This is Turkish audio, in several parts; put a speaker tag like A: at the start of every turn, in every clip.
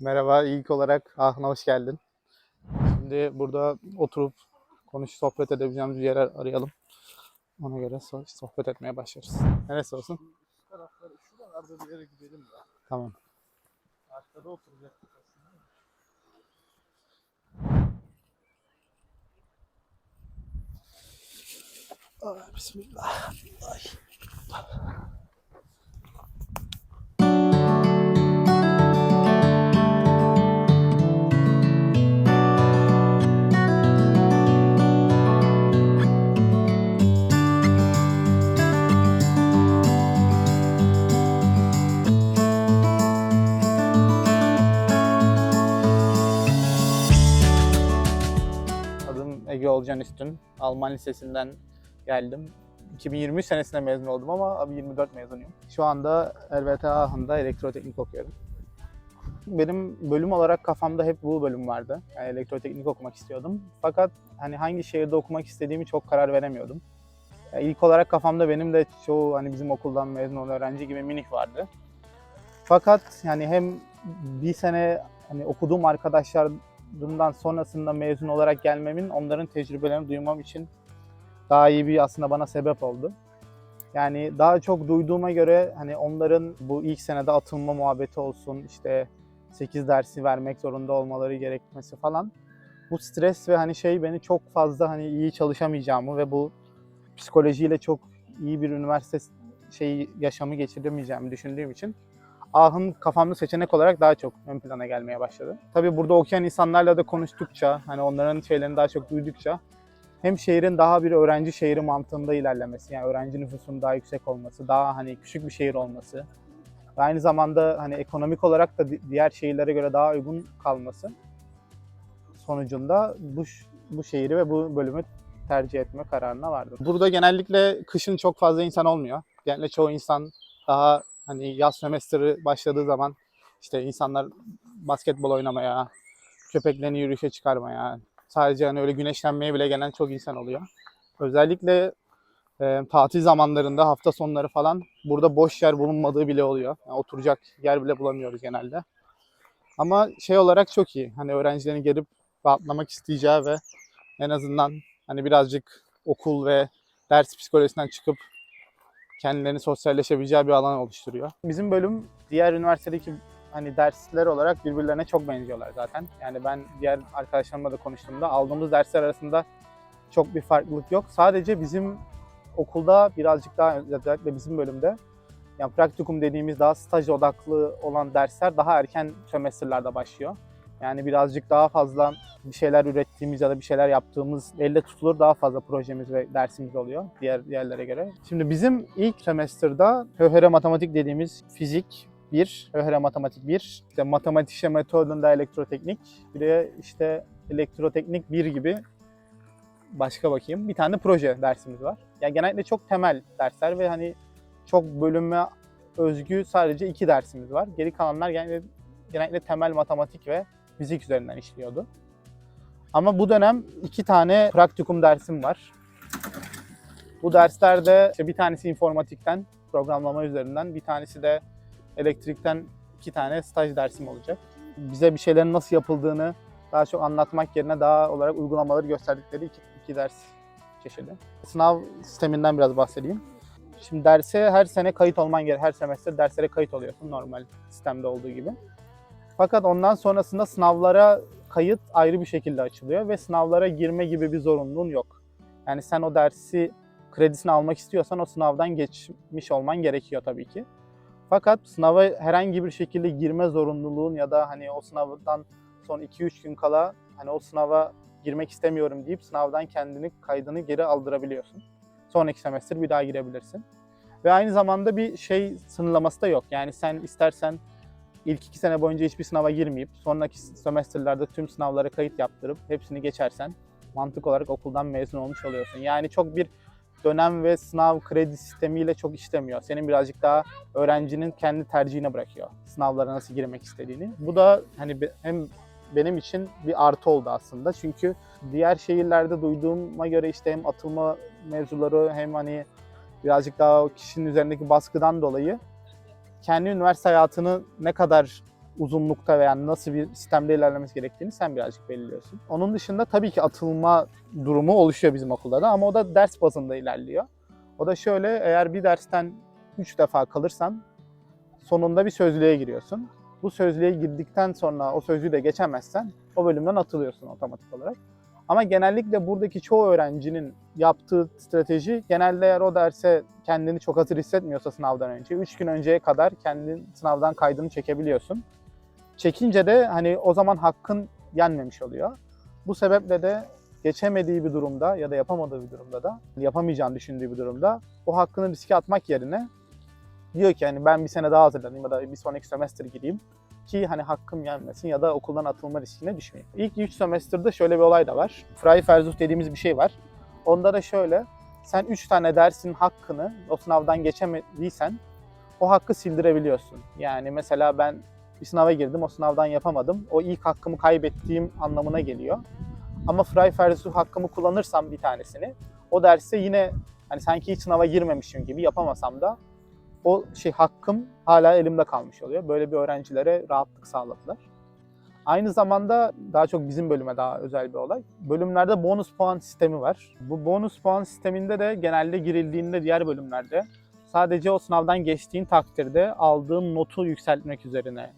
A: Merhaba, ilk olarak Ahna hoş geldin. Şimdi burada oturup konuş sohbet edebileceğimiz bir yer arayalım. Ona göre so- sohbet etmeye başlarız. Neresi olsun?
B: tarafları şuralarda bir yere gidelim ya.
A: Tamam.
B: Arkada oturacaktık aslında.
A: Ay, Bismillah. Ay. Olcan Üstün. Alman Lisesi'nden geldim. 2023 senesinde mezun oldum ama abi 24 mezunuyum. Şu anda RVT Aahen'da elektroteknik okuyorum. Benim bölüm olarak kafamda hep bu bölüm vardı. Yani elektroteknik okumak istiyordum. Fakat hani hangi şehirde okumak istediğimi çok karar veremiyordum. Yani ilk olarak kafamda benim de çoğu hani bizim okuldan mezun olan öğrenci gibi Münih vardı. Fakat yani hem bir sene hani okuduğum arkadaşlarımdan sonrasında mezun olarak gelmemin onların tecrübelerini duymam için daha iyi bir aslında bana sebep oldu. Yani daha çok duyduğuma göre hani onların bu ilk senede atılma muhabbeti olsun işte 8 dersi vermek zorunda olmaları gerekmesi falan. Bu stres ve hani şey beni çok fazla hani iyi çalışamayacağımı ve bu psikolojiyle çok iyi bir üniversite şeyi yaşamı geçiremeyeceğimi düşündüğüm için Ahın kafamda seçenek olarak daha çok ön plana gelmeye başladı. Tabii burada okuyan insanlarla da konuştukça, hani onların şeylerini daha çok duydukça hem şehrin daha bir öğrenci şehri mantığında ilerlemesi, yani öğrenci nüfusunun daha yüksek olması, daha hani küçük bir şehir olması ve aynı zamanda hani ekonomik olarak da di- diğer şehirlere göre daha uygun kalması sonucunda bu bu şehri ve bu bölümü tercih etme kararına vardım. Burada genellikle kışın çok fazla insan olmuyor. Genellikle çoğu insan daha hani yaz semestri başladığı zaman işte insanlar basketbol oynamaya, köpeklerini yürüyüşe çıkarmaya, sadece hani öyle güneşlenmeye bile gelen çok insan oluyor. Özellikle e, tatil zamanlarında hafta sonları falan burada boş yer bulunmadığı bile oluyor. Yani oturacak yer bile bulamıyoruz genelde. Ama şey olarak çok iyi. Hani öğrencilerin gelip rahatlamak isteyeceği ve en azından hani birazcık okul ve ders psikolojisinden çıkıp kendilerini sosyalleşebileceği bir alan oluşturuyor. Bizim bölüm diğer üniversitedeki hani dersler olarak birbirlerine çok benziyorlar zaten. Yani ben diğer arkadaşlarımla da konuştuğumda aldığımız dersler arasında çok bir farklılık yok. Sadece bizim okulda birazcık daha özellikle bizim bölümde yani praktikum dediğimiz daha staj odaklı olan dersler daha erken sömestrlerde başlıyor. Yani birazcık daha fazla bir şeyler ürettiğimiz ya da bir şeyler yaptığımız elle tutulur daha fazla projemiz ve dersimiz oluyor diğer yerlere göre. Şimdi bizim ilk semestrda höhere matematik dediğimiz fizik 1, höhere matematik 1, işte matematik işe metodunda elektroteknik, bir de işte elektroteknik 1 gibi başka bakayım. Bir tane de proje dersimiz var. Yani genellikle çok temel dersler ve hani çok bölüme özgü sadece iki dersimiz var. Geri kalanlar genellikle, genellikle temel matematik ve fizik üzerinden işliyordu. Ama bu dönem iki tane praktikum dersim var. Bu derslerde işte bir tanesi informatikten, programlama üzerinden, bir tanesi de elektrikten iki tane staj dersim olacak. Bize bir şeylerin nasıl yapıldığını daha çok anlatmak yerine daha olarak uygulamaları gösterdikleri iki, iki ders çeşidi. Sınav sisteminden biraz bahsedeyim. Şimdi derse her sene kayıt olman gerek. Her semester derslere kayıt oluyorsun normal sistemde olduğu gibi. Fakat ondan sonrasında sınavlara kayıt ayrı bir şekilde açılıyor ve sınavlara girme gibi bir zorunluluğun yok. Yani sen o dersi kredisini almak istiyorsan o sınavdan geçmiş olman gerekiyor tabii ki. Fakat sınava herhangi bir şekilde girme zorunluluğun ya da hani o sınavdan son 2-3 gün kala hani o sınava girmek istemiyorum deyip sınavdan kendini kaydını geri aldırabiliyorsun. Sonraki semester bir daha girebilirsin. Ve aynı zamanda bir şey sınırlaması da yok. Yani sen istersen ilk iki sene boyunca hiçbir sınava girmeyip sonraki semesterlerde tüm sınavlara kayıt yaptırıp hepsini geçersen mantık olarak okuldan mezun olmuş oluyorsun. Yani çok bir dönem ve sınav kredi sistemiyle çok işlemiyor. Senin birazcık daha öğrencinin kendi tercihine bırakıyor sınavlara nasıl girmek istediğini. Bu da hani hem benim için bir artı oldu aslında. Çünkü diğer şehirlerde duyduğuma göre işte hem atılma mevzuları hem hani birazcık daha kişinin üzerindeki baskıdan dolayı kendi üniversite hayatını ne kadar uzunlukta veya nasıl bir sistemde ilerlemesi gerektiğini sen birazcık belirliyorsun. Onun dışında tabii ki atılma durumu oluşuyor bizim okulda da ama o da ders bazında ilerliyor. O da şöyle eğer bir dersten 3 defa kalırsan sonunda bir sözlüğe giriyorsun. Bu sözlüğe girdikten sonra o sözlüğü de geçemezsen o bölümden atılıyorsun otomatik olarak. Ama genellikle buradaki çoğu öğrencinin yaptığı strateji genelde eğer o derse kendini çok hazır hissetmiyorsa sınavdan önce 3 gün önceye kadar kendin sınavdan kaydını çekebiliyorsun. Çekince de hani o zaman hakkın yenmemiş oluyor. Bu sebeple de geçemediği bir durumda ya da yapamadığı bir durumda da yapamayacağını düşündüğü bir durumda o hakkını riske atmak yerine diyor ki hani ben bir sene daha hazırlanayım ya da bir sonraki semester gireyim ki hani hakkım yenmesin ya da okuldan atılma riskine düşmeyeyim. İlk 3 semester'da şöyle bir olay da var. Frei Versuch dediğimiz bir şey var. Onda da şöyle, sen 3 tane dersin hakkını o sınavdan geçemediysen o hakkı sildirebiliyorsun. Yani mesela ben bir sınava girdim, o sınavdan yapamadım. O ilk hakkımı kaybettiğim anlamına geliyor. Ama Frei Versuch hakkımı kullanırsam bir tanesini, o derste yine hani sanki hiç sınava girmemişim gibi yapamasam da o şey hakkım hala elimde kalmış oluyor. Böyle bir öğrencilere rahatlık sağladılar. Aynı zamanda daha çok bizim bölüme daha özel bir olay. Bölümlerde bonus puan sistemi var. Bu bonus puan sisteminde de genelde girildiğinde diğer bölümlerde sadece o sınavdan geçtiğin takdirde aldığın notu yükseltmek üzerine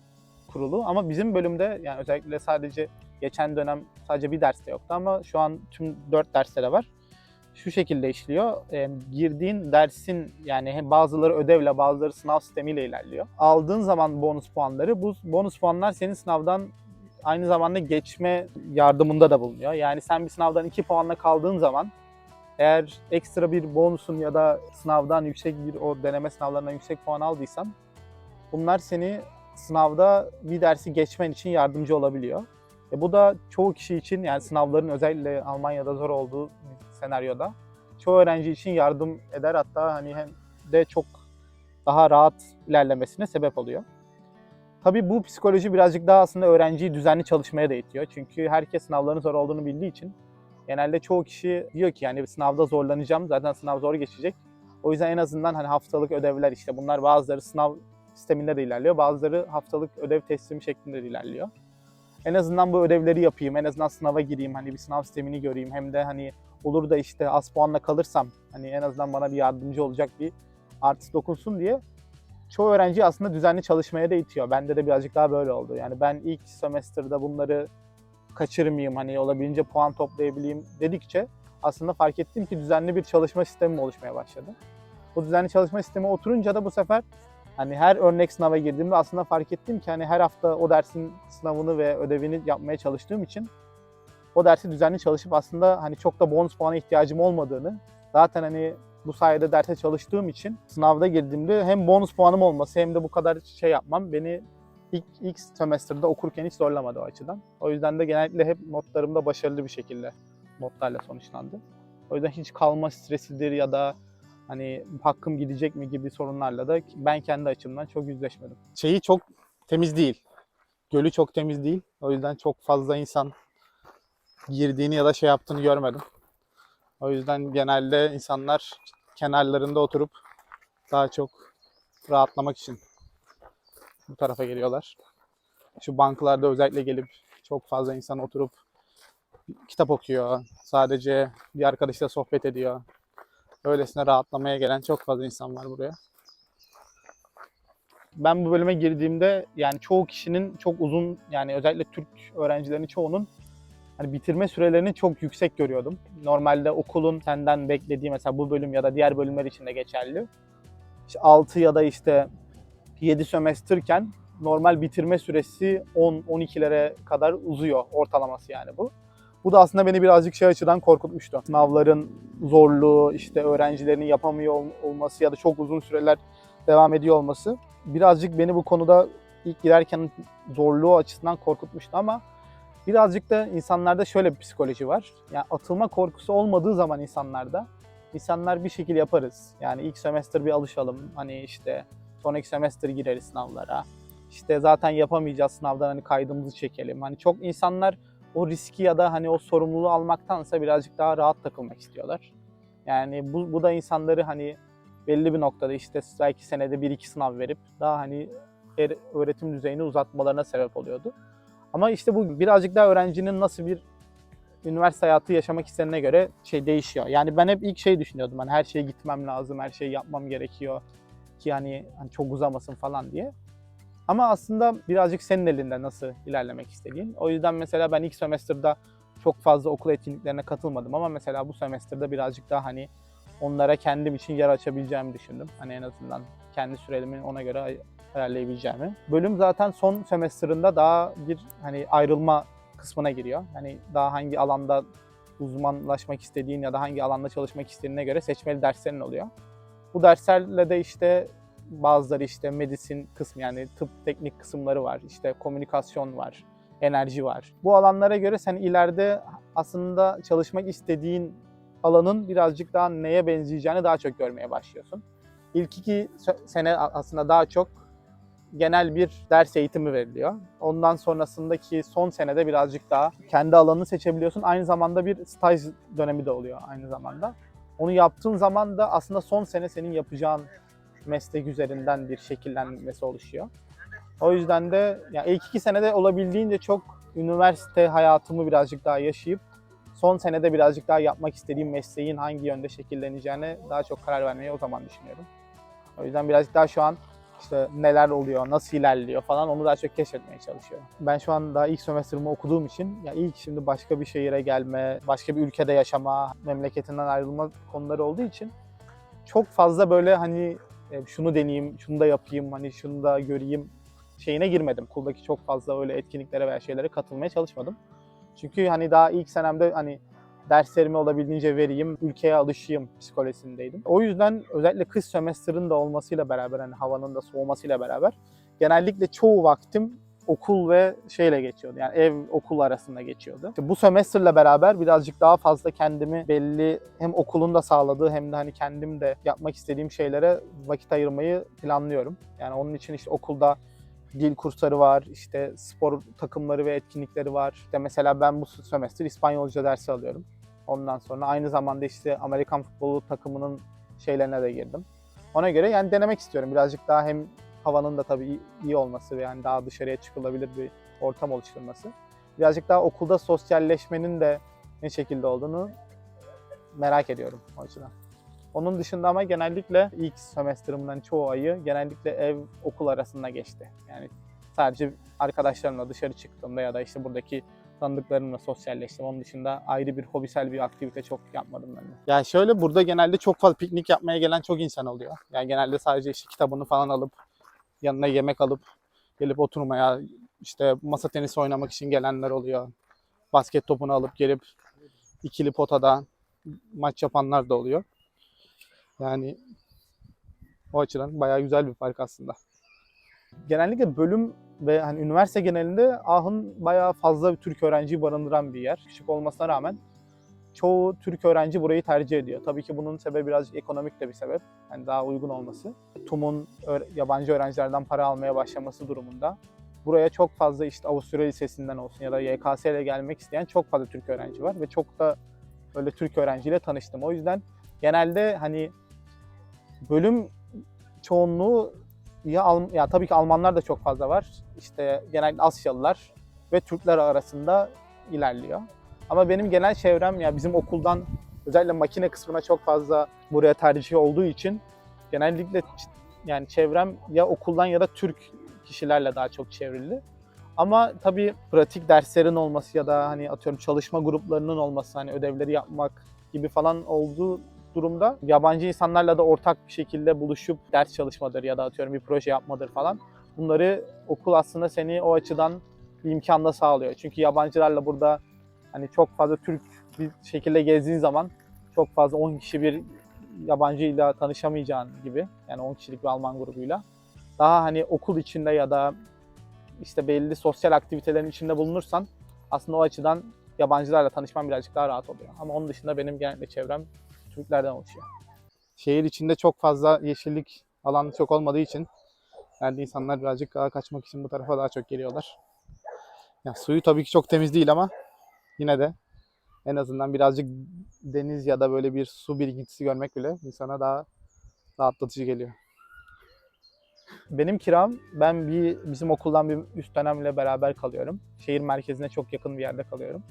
A: kurulu. Ama bizim bölümde yani özellikle sadece geçen dönem sadece bir derste yoktu ama şu an tüm dört derste de var şu şekilde işliyor. E, girdiğin dersin yani bazıları ödevle bazıları sınav sistemiyle ilerliyor. Aldığın zaman bonus puanları bu bonus puanlar senin sınavdan aynı zamanda geçme yardımında da bulunuyor. Yani sen bir sınavdan 2 puanla kaldığın zaman eğer ekstra bir bonusun ya da sınavdan yüksek bir o deneme sınavlarından yüksek puan aldıysan bunlar seni sınavda bir dersi geçmen için yardımcı olabiliyor. E bu da çoğu kişi için yani sınavların özellikle Almanya'da zor olduğu senaryoda çoğu öğrenci için yardım eder hatta hani hem de çok daha rahat ilerlemesine sebep oluyor. Tabii bu psikoloji birazcık daha aslında öğrenciyi düzenli çalışmaya da itiyor. Çünkü herkes sınavların zor olduğunu bildiği için genelde çoğu kişi diyor ki yani sınavda zorlanacağım zaten sınav zor geçecek. O yüzden en azından hani haftalık ödevler işte bunlar bazıları sınav sisteminde de ilerliyor. Bazıları haftalık ödev teslimi şeklinde de ilerliyor en azından bu ödevleri yapayım, en azından sınava gireyim, hani bir sınav sistemini göreyim. Hem de hani olur da işte az puanla kalırsam hani en azından bana bir yardımcı olacak bir artısı dokunsun diye çoğu öğrenci aslında düzenli çalışmaya da itiyor. Bende de birazcık daha böyle oldu. Yani ben ilk semester'da bunları kaçırmayayım, hani olabildiğince puan toplayabileyim dedikçe aslında fark ettim ki düzenli bir çalışma sistemi oluşmaya başladı. Bu düzenli çalışma sistemi oturunca da bu sefer Hani her örnek sınava girdiğimde aslında fark ettim ki hani her hafta o dersin sınavını ve ödevini yapmaya çalıştığım için o dersi düzenli çalışıp aslında hani çok da bonus puana ihtiyacım olmadığını zaten hani bu sayede derse çalıştığım için sınavda girdiğimde hem bonus puanım olması hem de bu kadar şey yapmam beni ilk, ilk semester'da okurken hiç zorlamadı o açıdan. O yüzden de genellikle hep notlarımda başarılı bir şekilde notlarla sonuçlandı. O yüzden hiç kalma stresidir ya da hani hakkım gidecek mi gibi sorunlarla da ben kendi açımdan çok yüzleşmedim. Şeyi çok temiz değil. Gölü çok temiz değil. O yüzden çok fazla insan girdiğini ya da şey yaptığını görmedim. O yüzden genelde insanlar kenarlarında oturup daha çok rahatlamak için bu tarafa geliyorlar. Şu banklarda özellikle gelip çok fazla insan oturup kitap okuyor. Sadece bir arkadaşıyla sohbet ediyor öylesine rahatlamaya gelen çok fazla insan var buraya. Ben bu bölüme girdiğimde yani çoğu kişinin çok uzun yani özellikle Türk öğrencilerin çoğunun hani bitirme sürelerini çok yüksek görüyordum. Normalde okulun senden beklediği mesela bu bölüm ya da diğer bölümler için de geçerli. İşte 6 ya da işte 7 sömestrken normal bitirme süresi 10-12'lere kadar uzuyor ortalaması yani bu. Bu da aslında beni birazcık şey açıdan korkutmuştu. Sınavların zorluğu, işte öğrencilerin yapamıyor ol- olması ya da çok uzun süreler devam ediyor olması birazcık beni bu konuda ilk girerken zorluğu açısından korkutmuştu ama birazcık da insanlarda şöyle bir psikoloji var. Yani atılma korkusu olmadığı zaman insanlarda insanlar bir şekilde yaparız. Yani ilk semester bir alışalım. Hani işte sonraki semester gireriz sınavlara. İşte zaten yapamayacağız sınavdan hani kaydımızı çekelim. Hani çok insanlar o riski ya da hani o sorumluluğu almaktansa birazcık daha rahat takılmak istiyorlar. Yani bu, bu da insanları hani belli bir noktada işte belki senede bir iki sınav verip daha hani er- öğretim düzeyini uzatmalarına sebep oluyordu. Ama işte bu birazcık daha öğrencinin nasıl bir üniversite hayatı yaşamak istediğine göre şey değişiyor. Yani ben hep ilk şey düşünüyordum. Hani her şeye gitmem lazım, her şeyi yapmam gerekiyor ki hani, hani çok uzamasın falan diye. Ama aslında birazcık senin elinde nasıl ilerlemek istediğin. O yüzden mesela ben ilk semesterda çok fazla okul etkinliklerine katılmadım ama mesela bu semesterda birazcık daha hani onlara kendim için yer açabileceğimi düşündüm. Hani en azından kendi sürelimi ona göre ayarlayabileceğimi. Bölüm zaten son semesterında daha bir hani ayrılma kısmına giriyor. Hani daha hangi alanda uzmanlaşmak istediğin ya da hangi alanda çalışmak istediğine göre seçmeli derslerin oluyor. Bu derslerle de işte bazıları işte medisin kısmı yani tıp teknik kısımları var. İşte komünikasyon var, enerji var. Bu alanlara göre sen ileride aslında çalışmak istediğin alanın birazcık daha neye benzeyeceğini daha çok görmeye başlıyorsun. İlk iki sene aslında daha çok genel bir ders eğitimi veriliyor. Ondan sonrasındaki son senede birazcık daha kendi alanını seçebiliyorsun. Aynı zamanda bir staj dönemi de oluyor aynı zamanda. Onu yaptığın zaman da aslında son sene senin yapacağın meslek üzerinden bir şekillenmesi oluşuyor. O yüzden de ya ilk iki senede olabildiğince çok üniversite hayatımı birazcık daha yaşayıp son senede birazcık daha yapmak istediğim mesleğin hangi yönde şekilleneceğine daha çok karar vermeyi o zaman düşünüyorum. O yüzden birazcık daha şu an işte neler oluyor, nasıl ilerliyor falan onu daha çok keşfetmeye çalışıyorum. Ben şu an daha ilk sömestrımı okuduğum için ya ilk şimdi başka bir şehire gelme, başka bir ülkede yaşama, memleketinden ayrılma konuları olduğu için çok fazla böyle hani e, şunu deneyeyim, şunu da yapayım, hani şunu da göreyim şeyine girmedim. Kuldaki çok fazla öyle etkinliklere veya şeylere katılmaya çalışmadım. Çünkü hani daha ilk senemde hani derslerimi olabildiğince vereyim, ülkeye alışayım psikolojisindeydim. O yüzden özellikle kış sömestrinin de olmasıyla beraber hani havanın da soğumasıyla beraber genellikle çoğu vaktim okul ve şeyle geçiyordu. Yani ev okul arasında geçiyordu. İşte bu sömestrle beraber birazcık daha fazla kendimi belli hem okulun da sağladığı hem de hani kendim de yapmak istediğim şeylere vakit ayırmayı planlıyorum. Yani onun için işte okulda dil kursları var, işte spor takımları ve etkinlikleri var. İşte mesela ben bu sömestr İspanyolca dersi alıyorum. Ondan sonra aynı zamanda işte Amerikan futbolu takımının şeylerine de girdim. Ona göre yani denemek istiyorum. Birazcık daha hem havanın da tabii iyi- olması ve yani daha dışarıya çıkılabilir bir ortam oluşturması. Birazcık daha okulda sosyalleşmenin de ne şekilde olduğunu merak ediyorum o açıdan. Onun dışında ama genellikle ilk sömestrimden çoğu ayı genellikle ev okul arasında geçti. Yani sadece arkadaşlarımla dışarı çıktığımda ya da işte buradaki tanıdıklarımla sosyalleştim. Onun dışında ayrı bir hobisel bir aktivite çok yapmadım ben de. Yani şöyle burada genelde çok fazla piknik yapmaya gelen çok insan oluyor. Yani genelde sadece işte kitabını falan alıp yanına yemek alıp gelip oturmaya işte masa tenisi oynamak için gelenler oluyor. Basket topunu alıp gelip ikili potada maç yapanlar da oluyor. Yani o açıdan bayağı güzel bir park aslında. Genellikle bölüm ve hani üniversite genelinde Ahın bayağı fazla bir Türk öğrenciyi barındıran bir yer. Küçük olmasına rağmen çoğu Türk öğrenci burayı tercih ediyor. Tabii ki bunun sebebi birazcık ekonomik de bir sebep. Yani daha uygun olması. TUM'un yabancı öğrencilerden para almaya başlaması durumunda buraya çok fazla işte Avusturya Lisesi'nden olsun ya da YKS ile gelmek isteyen çok fazla Türk öğrenci var ve çok da öyle Türk öğrenciyle tanıştım. O yüzden genelde hani bölüm çoğunluğu ya, Alm- ya tabii ki Almanlar da çok fazla var. İşte genellikle Asyalılar ve Türkler arasında ilerliyor. Ama benim genel çevrem ya bizim okuldan özellikle makine kısmına çok fazla buraya tercih olduğu için genellikle yani çevrem ya okuldan ya da Türk kişilerle daha çok çevrili. Ama tabii pratik derslerin olması ya da hani atıyorum çalışma gruplarının olması hani ödevleri yapmak gibi falan olduğu durumda yabancı insanlarla da ortak bir şekilde buluşup ders çalışmadır ya da atıyorum bir proje yapmadır falan. Bunları okul aslında seni o açıdan bir imkan da sağlıyor. Çünkü yabancılarla burada hani çok fazla Türk bir şekilde gezdiğin zaman çok fazla 10 kişi bir yabancıyla tanışamayacağın gibi. Yani 10 kişilik bir Alman grubuyla. Daha hani okul içinde ya da işte belli sosyal aktivitelerin içinde bulunursan aslında o açıdan yabancılarla tanışman birazcık daha rahat oluyor. Ama onun dışında benim genellikle çevrem Türklerden oluşuyor. Şehir içinde çok fazla yeşillik alanı çok olmadığı için yani insanlar birazcık daha kaçmak için bu tarafa daha çok geliyorlar. Ya suyu tabii ki çok temiz değil ama yine de en azından birazcık deniz ya da böyle bir su birikintisi görmek bile insana daha rahatlatıcı geliyor. Benim kiram ben bir bizim okuldan bir üst dönemle beraber kalıyorum. Şehir merkezine çok yakın bir yerde kalıyorum.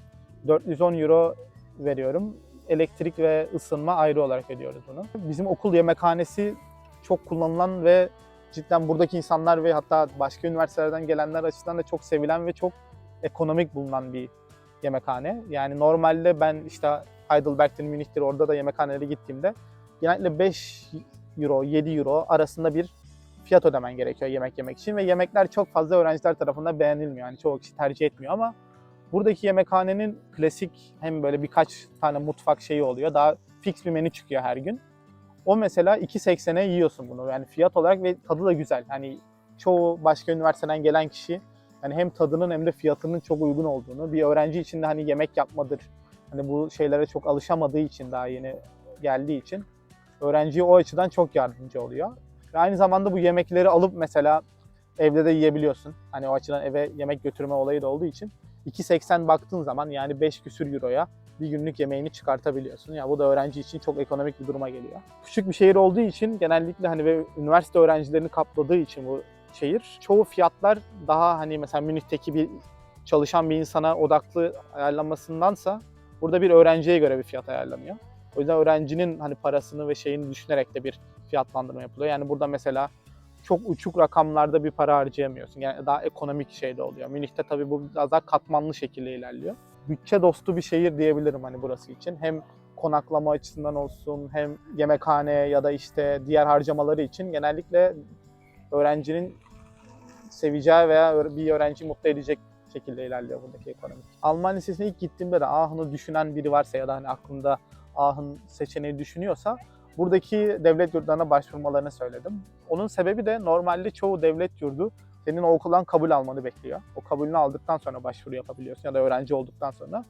A: 410 euro veriyorum. Elektrik ve ısınma ayrı olarak ödüyoruz bunu. Bizim okul yemekhanesi çok kullanılan ve cidden buradaki insanlar ve hatta başka üniversitelerden gelenler açısından da çok sevilen ve çok ekonomik bulunan bir yemekhane. Yani normalde ben işte Heidelberg'tir, Münih'tir orada da yemekhanelere gittiğimde genellikle 5 euro, 7 euro arasında bir fiyat ödemen gerekiyor yemek yemek için ve yemekler çok fazla öğrenciler tarafından beğenilmiyor. Yani çoğu kişi tercih etmiyor ama buradaki yemekhanenin klasik hem böyle birkaç tane mutfak şeyi oluyor. Daha fix bir menü çıkıyor her gün. O mesela 2.80'e yiyorsun bunu. Yani fiyat olarak ve tadı da güzel. Hani çoğu başka üniversiteden gelen kişi yani hem tadının hem de fiyatının çok uygun olduğunu, bir öğrenci için de hani yemek yapmadır. Hani bu şeylere çok alışamadığı için daha yeni geldiği için öğrenciye o açıdan çok yardımcı oluyor. Ve aynı zamanda bu yemekleri alıp mesela evde de yiyebiliyorsun. Hani o açıdan eve yemek götürme olayı da olduğu için 2.80 baktığın zaman yani 5 küsür euroya bir günlük yemeğini çıkartabiliyorsun. Ya bu da öğrenci için çok ekonomik bir duruma geliyor. Küçük bir şehir olduğu için genellikle hani ve üniversite öğrencilerini kapladığı için bu şehir çoğu fiyatlar daha hani mesela Münih'teki bir çalışan bir insana odaklı ayarlanmasındansa burada bir öğrenciye göre bir fiyat ayarlanıyor. O yüzden öğrencinin hani parasını ve şeyini düşünerek de bir fiyatlandırma yapılıyor. Yani burada mesela çok uçuk rakamlarda bir para harcayamıyorsun. Yani daha ekonomik şeyde oluyor. Münih'te tabii bu biraz daha katmanlı şekilde ilerliyor. Bütçe dostu bir şehir diyebilirim hani burası için. Hem konaklama açısından olsun hem yemekhane ya da işte diğer harcamaları için genellikle öğrencinin seveceği veya bir öğrenciyi mutlu edecek şekilde ilerliyor buradaki ekonomi. Alman lisesine ilk gittiğimde de Aachen'ı düşünen biri varsa ya da hani aklında Aachen seçeneği düşünüyorsa buradaki devlet yurtlarına başvurmalarını söyledim. Onun sebebi de normalde çoğu devlet yurdu senin o okuldan kabul almanı bekliyor. O kabulünü aldıktan sonra başvuru yapabiliyorsun ya da öğrenci olduktan sonra.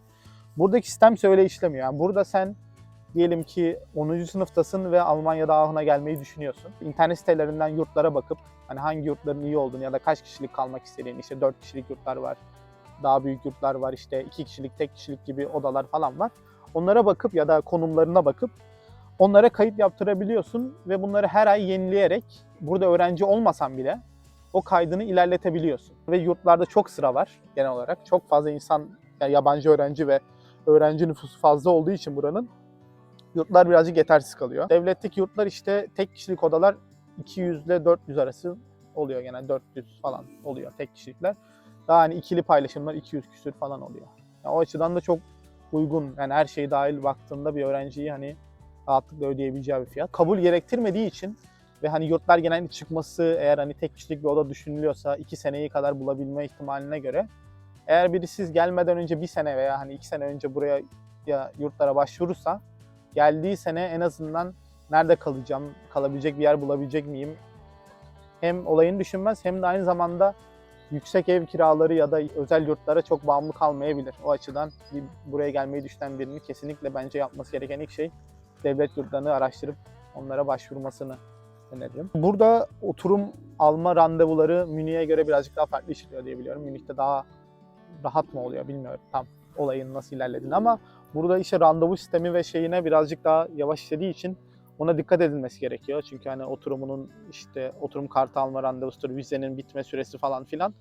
A: Buradaki sistem öyle işlemiyor. Yani burada sen diyelim ki 10. sınıftasın ve Almanya'da Aachen'a gelmeyi düşünüyorsun. İnternet sitelerinden yurtlara bakıp hani hangi yurtların iyi olduğunu ya da kaç kişilik kalmak istediğini işte 4 kişilik yurtlar var. Daha büyük yurtlar var işte 2 kişilik, tek kişilik gibi odalar falan var. Onlara bakıp ya da konumlarına bakıp onlara kayıt yaptırabiliyorsun ve bunları her ay yenileyerek burada öğrenci olmasan bile o kaydını ilerletebiliyorsun. Ve yurtlarda çok sıra var genel olarak. Çok fazla insan, yani yabancı öğrenci ve öğrenci nüfusu fazla olduğu için buranın yurtlar birazcık yetersiz kalıyor. Devletteki yurtlar işte tek kişilik odalar 200 ile 400 arası oluyor genelde 400 falan oluyor tek kişilikler. Daha hani ikili paylaşımlar 200 küsür falan oluyor. Yani o açıdan da çok uygun. Yani her şey dahil baktığında bir öğrenciyi hani rahatlıkla ödeyebileceği bir fiyat. Kabul gerektirmediği için ve hani yurtlar genelde çıkması eğer hani tek kişilik bir oda düşünülüyorsa iki seneyi kadar bulabilme ihtimaline göre eğer biri siz gelmeden önce bir sene veya hani iki sene önce buraya ya yurtlara başvurursa geldiği sene en azından nerede kalacağım, kalabilecek bir yer bulabilecek miyim? Hem olayını düşünmez hem de aynı zamanda yüksek ev kiraları ya da özel yurtlara çok bağımlı kalmayabilir. O açıdan buraya gelmeyi düşünen birinin kesinlikle bence yapması gereken ilk şey devlet yurtlarını araştırıp onlara başvurmasını öneririm. Burada oturum alma randevuları Münih'e göre birazcık daha farklı işliyor diye biliyorum. Münih'te daha rahat mı oluyor bilmiyorum tam olayın nasıl ilerlediğini ama burada işte randevu sistemi ve şeyine birazcık daha yavaş işlediği için ona dikkat edilmesi gerekiyor. Çünkü hani oturumunun işte oturum kartı alma randevusudur, vizenin bitme süresi falan filan.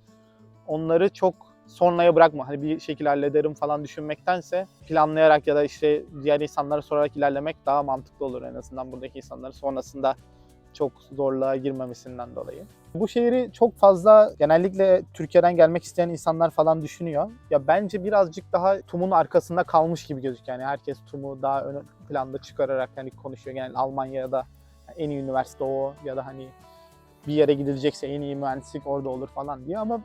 A: Onları çok sonraya bırakma. Hani bir şekilde hallederim falan düşünmektense planlayarak ya da işte diğer insanlara sorarak ilerlemek daha mantıklı olur en azından buradaki insanların sonrasında çok zorluğa girmemesinden dolayı. Bu şehri çok fazla genellikle Türkiye'den gelmek isteyen insanlar falan düşünüyor. Ya bence birazcık daha TUM'un arkasında kalmış gibi gözüküyor. Yani herkes TUM'u daha ön planda çıkararak hani konuşuyor. Yani Almanya'da en iyi üniversite o ya da hani bir yere gidilecekse en iyi mühendislik orada olur falan diye ama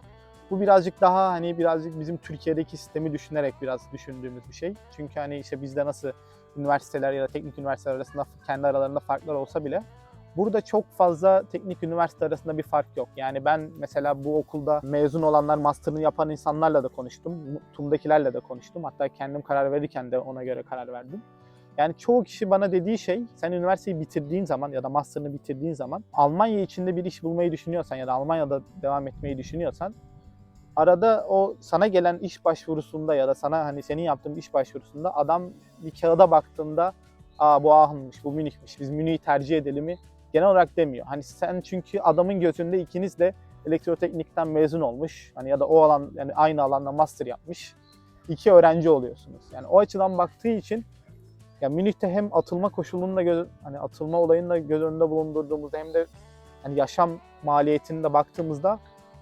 A: bu birazcık daha hani birazcık bizim Türkiye'deki sistemi düşünerek biraz düşündüğümüz bir şey. Çünkü hani işte bizde nasıl üniversiteler ya da teknik üniversiteler arasında kendi aralarında farklar olsa bile Burada çok fazla teknik üniversite arasında bir fark yok. Yani ben mesela bu okulda mezun olanlar, master'ını yapan insanlarla da konuştum. TUM'dakilerle de konuştum. Hatta kendim karar verirken de ona göre karar verdim. Yani çoğu kişi bana dediği şey, sen üniversiteyi bitirdiğin zaman ya da master'ını bitirdiğin zaman Almanya içinde bir iş bulmayı düşünüyorsan ya da Almanya'da devam etmeyi düşünüyorsan arada o sana gelen iş başvurusunda ya da sana hani senin yaptığın iş başvurusunda adam bir kağıda baktığında aa bu Aachen'mış, bu Münih'miş, biz Münih'i tercih edelim'i genel olarak demiyor. Hani sen çünkü adamın gözünde ikiniz de elektroteknikten mezun olmuş. Hani ya da o alan yani aynı alanda master yapmış. iki öğrenci oluyorsunuz. Yani o açıdan baktığı için ya Münih'te hem atılma koşulunu da göz, hani atılma olayını da göz önünde bulundurduğumuzda hem de hani yaşam maliyetini de baktığımızda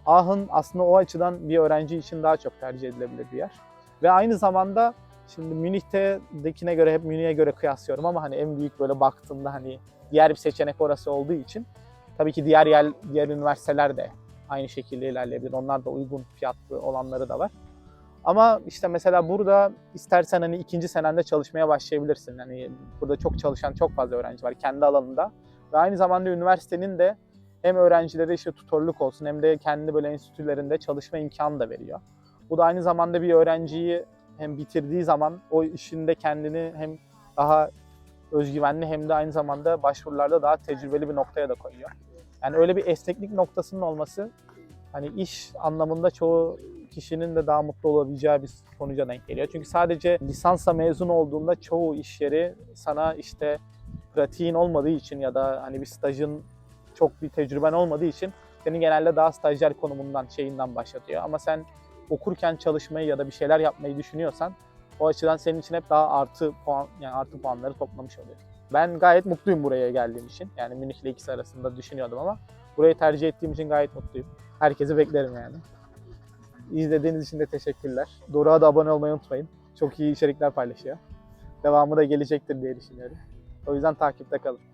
A: Aachen aslında o açıdan bir öğrenci için daha çok tercih edilebilir bir yer. Ve aynı zamanda şimdi Münih'tedekine göre hep Münih'e göre kıyaslıyorum ama hani en büyük böyle baktığımda hani diğer bir seçenek orası olduğu için tabii ki diğer yer, diğer üniversiteler de aynı şekilde ilerleyebilir. Onlar da uygun fiyatlı olanları da var. Ama işte mesela burada istersen hani ikinci senende çalışmaya başlayabilirsin. Hani burada çok çalışan çok fazla öğrenci var kendi alanında. Ve aynı zamanda üniversitenin de hem öğrencilere işte tutorluk olsun hem de kendi böyle enstitülerinde çalışma imkanı da veriyor. Bu da aynı zamanda bir öğrenciyi hem bitirdiği zaman o işinde kendini hem daha özgüvenli hem de aynı zamanda başvurularda daha tecrübeli bir noktaya da koyuyor. Yani öyle bir esneklik noktasının olması hani iş anlamında çoğu kişinin de daha mutlu olabileceği bir sonuca denk geliyor. Çünkü sadece lisansla mezun olduğunda çoğu iş yeri sana işte pratiğin olmadığı için ya da hani bir stajın çok bir tecrüben olmadığı için seni genelde daha stajyer konumundan, şeyinden başlatıyor. Ama sen okurken çalışmayı ya da bir şeyler yapmayı düşünüyorsan o açıdan senin için hep daha artı puan yani artı puanları toplamış oluyor. Ben gayet mutluyum buraya geldiğim için. Yani Münih ile ikisi arasında düşünüyordum ama burayı tercih ettiğim için gayet mutluyum. Herkesi beklerim yani. İzlediğiniz için de teşekkürler. Doruk'a da abone olmayı unutmayın. Çok iyi içerikler paylaşıyor. Devamı da gelecektir diye düşünüyorum. O yüzden takipte kalın.